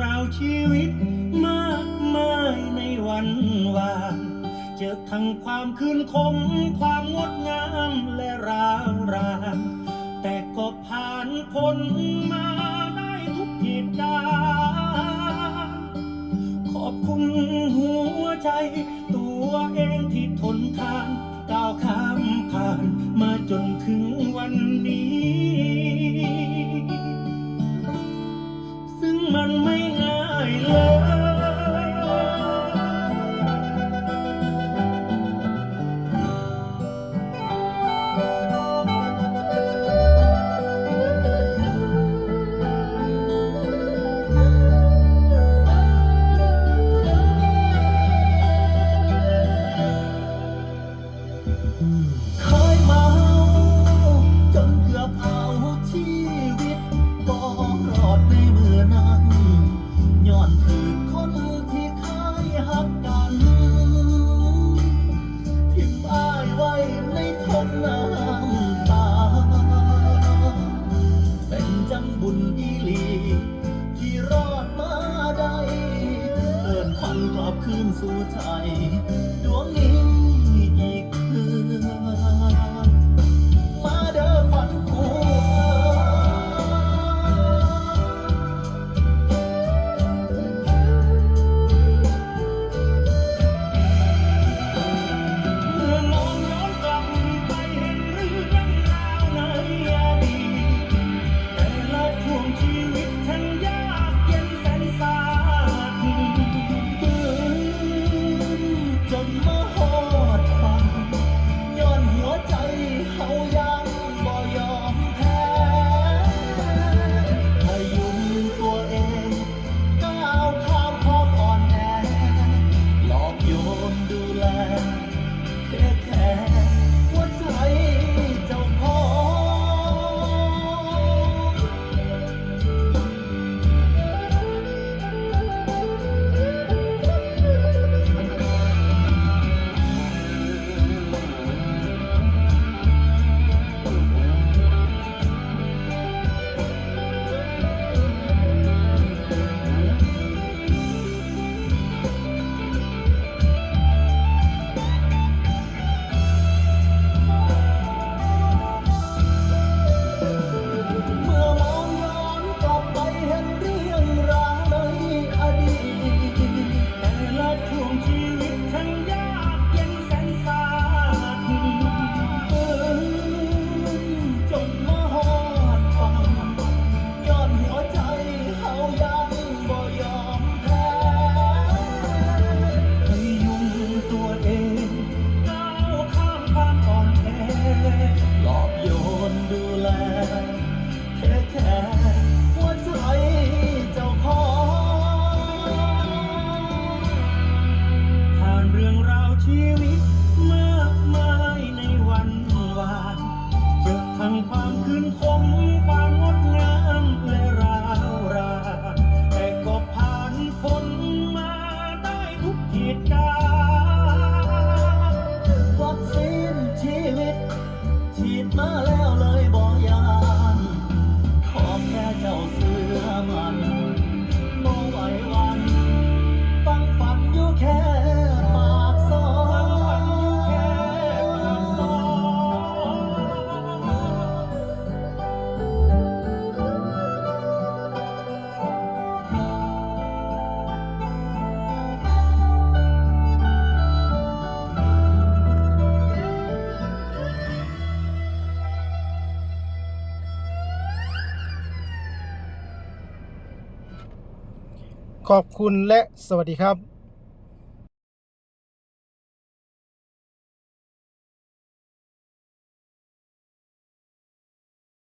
ราวชีวิตมากมายในวันวานเจอทั้งความคืนคม ความงดงามและร้าวรานแต่ก็ผ่านพ้นมาได้ทุกเหตุการณ์ขอบคุณหัวใจ ตัวเองที่ทนทานก้าวข้ามผ่านมาจนถึงวันนี้ Love. ขอบคุณและสวัสดีครับ